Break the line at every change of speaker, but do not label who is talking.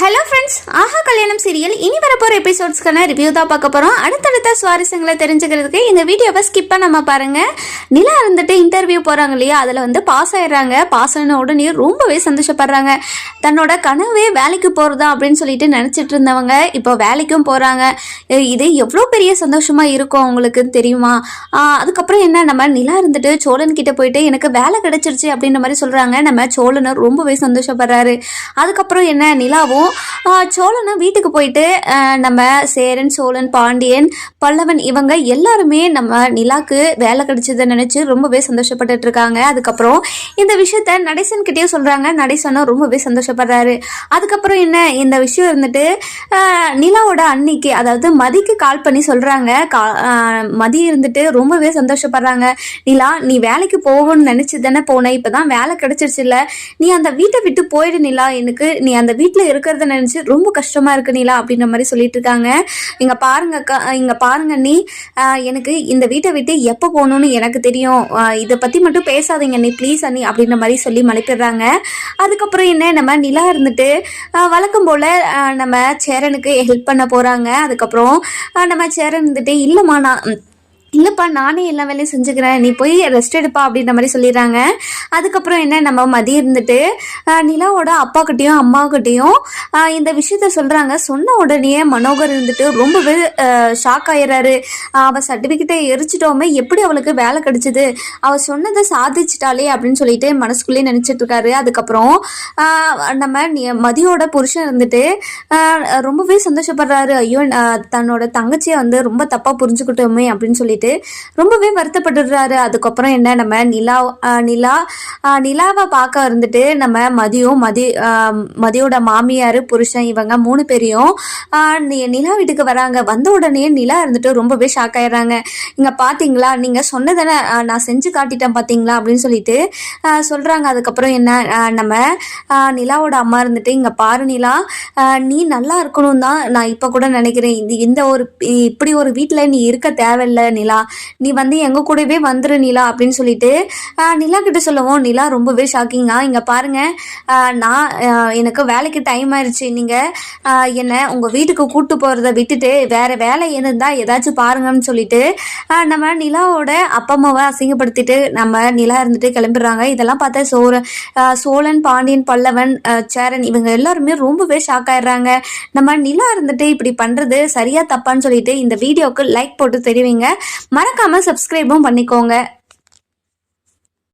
Hello friends. Friends ஆஹா கல்யாணம் serial இனி வரப்போகிற எபிசோட்ஸ்க்கான ரிவ்யூ தான் பார்க்க போகிறோம் அடுத்தடுத்த சுவாரஸ்யங்களை தெரிஞ்சுக்கிறதுக்கு இந்த வீடியோவை ஸ்கிப் பண்ணாம பாருங்க. நிலா இருந்துட்டு இன்டர்வியூ போகிறாங்க இல்லையா? அதில் வந்து பாஸ் ஆயிடுறாங்க. பாஸ் ஆன உடனே ரொம்பவே சந்தோஷப்படுறாங்க. தன்னோட கனவே வேலைக்கு போகிறதா அப்படின்னு சொல்லிட்டு நினச்சிட்டு இருந்தவங்க இப்போ வேலைக்கும் போகிறாங்க இது எவ்வளோ பெரிய சந்தோஷமாக இருக்கும் அவங்களுக்கு தெரியுமா? அதுக்கப்புறம் என்ன? நம்ம நிலா இருந்துட்டு சோழன் கிட்ட போயிட்டு எனக்கு வேலை கிடைச்சிருச்சு அப்படின்ற மாதிரி சொல்கிறாங்க நம்ம சோழனர் ரொம்பவே சந்தோஷப்படுறாரு. அதுக்கப்புறம் என்ன? நிலாவும் சோழனும் வீட்டுக்கு போயிட்டு நம்ம சேரன் சோழன் பாண்டியன் பல்லவன் இவங்க எல்லாருமே நம்ம நிலாக்கு வேலை கிடைச்சதை நினச்சி ரொம்பவே சந்தோஷப்பட்டுட்டு இருக்காங்க. அதுக்கப்புறம் இந்த விஷயத்த நடேசன் கிட்டேயும் சொல்கிறாங்க நடேசனும் ரொம்பவே சந்தோஷப்படுறாரு. அதுக்கப்புறம் என்ன? இந்த விஷயம் இருந்துட்டு நிலாவோட அன்னைக்கு அதாவது மதிக்கு கால் பண்ணி சொல்கிறாங்க கா மதி இருந்துட்டு ரொம்பவே சந்தோஷப்படுறாங்க. நிலா நீ வேலைக்கு போகணும்னு நினச்சி தானே போன? இப்போ தான் வேலை கிடைச்சிருச்சு இல்ல நீ அந்த வீட்டை விட்டு போயிடு நிலா. எனக்கு நீ அந்த வீட்டில் இருக்கிறத நினச்சி ரொம்ப கஷ்டமாக இருக்கு நிலா அப்படின்ற மாதிரி சொல்லிட்டு இருக்காங்க. இங்கே பாருங்க அக்கா இங்கே பாருங்க நீ எனக்கு இந்த வீட்டை விட்டு எப்போ போகணும்னு எனக்கு தெரியும். இதை பற்றி மட்டும் பேசாதீங்க நீ ப்ளீஸ் அண்ணி அப்படின்ற மாதிரி சொல்லி மலைப்பிடுறாங்க. அதுக்கப்புறம் என்ன நம்ம நிலா இருந்துட்டு வழக்கம் போல் நம்ம சேரனுக்கு ஹெல்ப் பண்ண போகிறாங்க அதுக்கப்புறம் நம்ம சேரன் இருந்துட்டு இல்லைம்மா நான் இல்லைப்பா நானே எல்லா வேலையும் செஞ்சுக்கிறேன். நீ போய் ரெஸ்ட் எடுப்பா அப்படின்ற மாதிரி சொல்லிடுறாங்க. அதுக்கப்புறம் என்ன நம்ம மதியம் இருந்துட்டு நிலாவோட அப்பாக்கிட்டேயும் அம்மாக்கிட்டேயும் இந்த விஷயத்த சொல்கிறாங்க சொன்ன உடனே மனோகர் இருந்துட்டு ரொம்பவே ஷாக் ஆயிடுறாரு. அவள் சர்டிஃபிகேட்டை எரிச்சிட்டோமே எப்படி அவளுக்கு வேலை கிடைச்சிது? அவள் சொன்னதை சாதிச்சிட்டாளே அப்படின்னு சொல்லிட்டு மனசுக்குள்ளேயே நினச்சிட்டு இருக்காரு. அதுக்கப்புறம் நம்ம மதியோட புருஷன் இருந்துட்டு ரொம்பவே சந்தோஷப்படுறாரு. ஐயோ தன்னோட தங்கச்சியை வந்து ரொம்ப தப்பாக புரிஞ்சுக்கிட்டோமே அப்படின்னு சொல்லிட்டு. ரொம்பவே வருத்தப்பட்டுடுறாரு. அதுக்கப்புறம் என்ன நம்ம நிலா நிலா ஆஹ் நிலாவை பார்க்க இருந்துட்டு நம்ம மதியம் மதி மதியோட மாமியார் புருஷன் இவங்க மூணு பேரையும் நிலா வீட்டுக்கு வராங்க. வந்த உடனே நிலா இருந்துட்டு ரொம்பவே ஷாக் ஆயிடுறாங்க. இங்கே பார்த்தீங்களா நீங்கள் சொன்னதானே நான் செஞ்சு காட்டிட்டேன் பார்த்தீங்களா அப்படின்னு சொல்லிட்டு சொல்றாங்க. அதுக்கப்புறம் என்ன நம்ம நிலாவோட அம்மா இருந்துட்டு இங்கே பாரு நிலா நீ நல்லா இருக்கணும் தான் நான் இப்போ கூட நினைக்கிறேன். இந்த இந்த ஒரு இப்படி ஒரு வீட்டில் நீ இருக்க தேவையில்ல. நிலா நிலா. நீ வந்து எங்க கூடவே வந்துரு நிலா அப்படின்னு சொல்லிட்டு நிலா கிட்ட சொல்லவும் நிலா ரொம்பவே ஷாக்கிங்கா இங்கே பாருங்க நான் எனக்கு வேலைக்கு டைம் ஆயிடுச்சு நீங்கள் என்னை உங்கள் வீட்டுக்கு கூட்டு போகிறத விட்டுட்டு வேற வேலை இருந்தால் ஏதாச்சும் பாருங்கன்னு சொல்லிட்டு நம்ம நிலாவோட அப்பா அம்மாவை அசிங்கப்படுத்திட்டு நம்ம நிலா இருந்துட்டு கிளம்பிடுறாங்க. இதெல்லாம் பார்த்தா சோர சோழன் பாண்டியன் பல்லவன் சேரன் இவங்க எல்லாருமே ரொம்பவே ஷாக் ஆயிடுறாங்க. நம்ம நிலா இருந்துட்டு இப்படி பண்ணுறது சரியா தப்பான்னு சொல்லிட்டு இந்த வீடியோக்கு லைக் போட்டு தெரிவிங்க. மறக்காம சப்ஸ்கிரைபும் பண்ணிக்கோங்க.